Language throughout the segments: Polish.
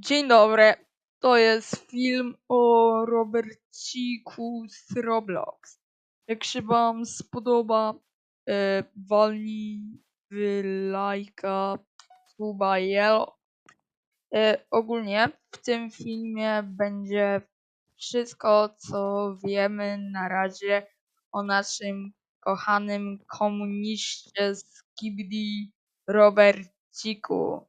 Dzień dobry. To jest film o Roberciku z Roblox. Jak się wam spodoba, e, walnij w lajka, suba yellow. E, ogólnie w tym filmie będzie wszystko, co wiemy na razie o naszym kochanym komuniście z Kibdi Roberciku.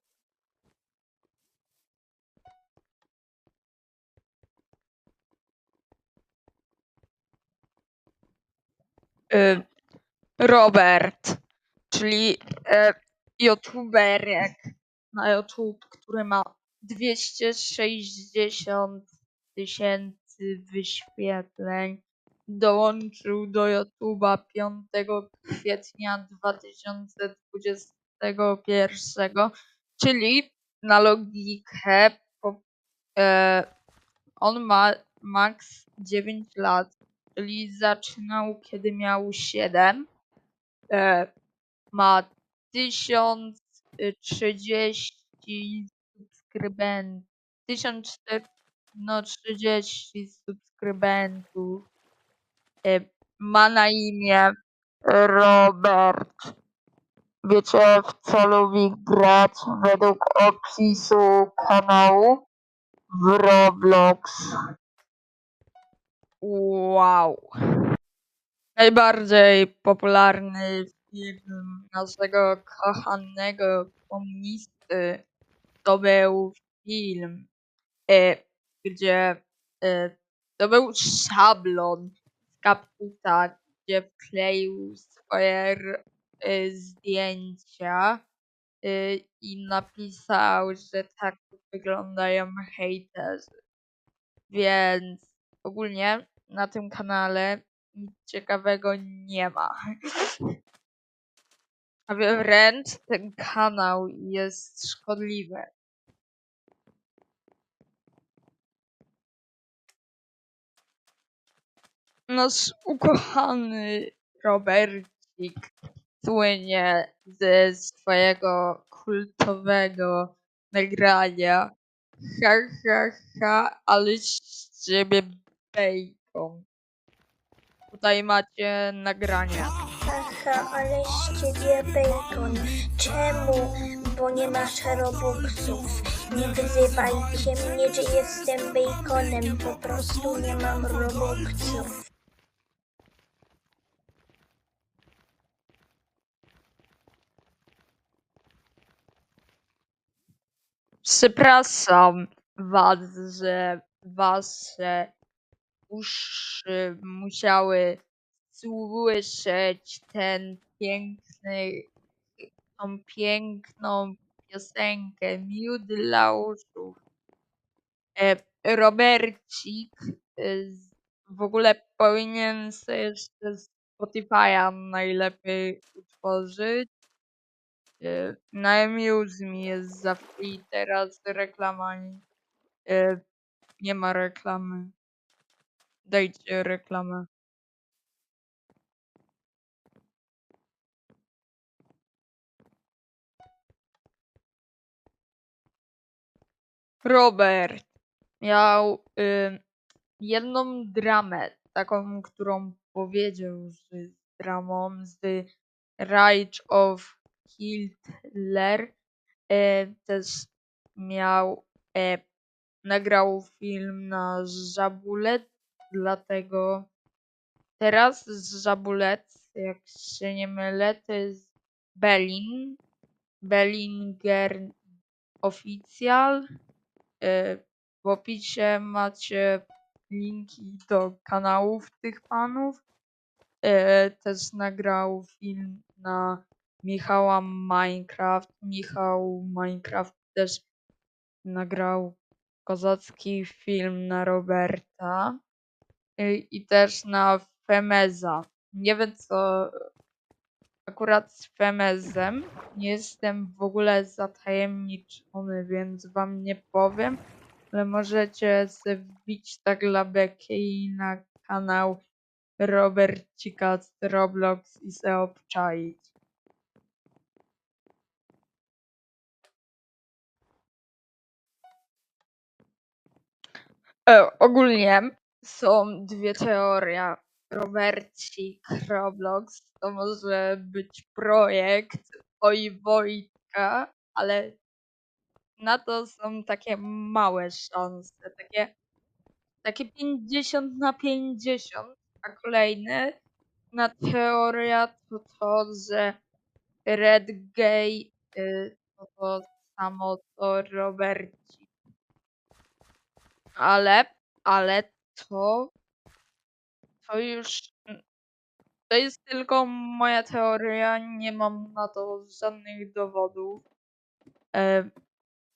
Y, Robert, czyli e, youtuberek na YouTube, który ma 260 tysięcy wyświetleń. Dołączył do YouTube'a 5 kwietnia 2021, czyli na logikę po, e, on ma max 9 lat, czyli zaczynał kiedy miał 7. E, ma 1030 subskrybentów. 1030 subskrybentów. E, ma na imię Robert. Wiecie w co lubi grać według opisu kanału? W Roblox. Wow. Najbardziej popularny film naszego kochanego komunisty to był film, e, gdzie e, to był szablon z kaputa, gdzie wkleił swoje e, zdjęcia e, i napisał, że tak wyglądają hejterzy. Więc ogólnie na tym kanale nic ciekawego nie ma. A wręcz ten kanał jest szkodliwy. Nasz ukochany Robercik słynie ze swojego kultowego nagrania. Ha, ha, ha, ale z ciebie bacon. Tutaj macie nagranie. Haha, ale z ciebie bacon. Czemu? Bo nie masz robuxów. Nie wyzywajcie mnie, że jestem baconem. Po prostu nie mam robuxów. Przepraszam was, że wasze uszy musiały słyszeć ten piękny, tą piękną piosenkę Miód dla uszu. E, Robercik e, w ogóle powinien sobie jeszcze Spotify'a najlepiej utworzyć. E, Na jest za free teraz reklama. Nie ma reklamy. Dajcie reklamę. Robert miał y, jedną dramę, taką, którą powiedział, że dramą z Rage of Hitler. E, też miał, e, nagrał film na Żabulet, dlatego teraz Żabulet, jak się nie mylę, to jest Belling, Bellinger Oficjal. E, W opisie macie linki do kanałów tych panów. E, Też nagrał film na Michała Minecraft. Michał Minecraft też nagrał kozacki film na Roberta i też na Femeza. Nie wiem co akurat z Femezem. Nie jestem w ogóle zatajemniczony, więc wam nie powiem, ale możecie wbić tak dla beki na kanał Robercika z Roblox i se obczaić. E, ogólnie są dwie teorie. Robercik Roblox to może być projekt Oj Wojtka, ale na to są takie małe szanse, takie, takie 50 na 50, a kolejne na teoria to to, że Red Gay y, to to samo co Robercik. Ale, ale to, to już, mm, to jest tylko moja teoria, nie mam na to żadnych dowodów. E,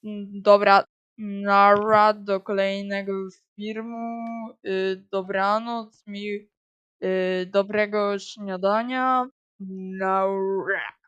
mm, dobra, nara do kolejnego filmu. Y, dobranoc, mi y, dobrego śniadania. Nara.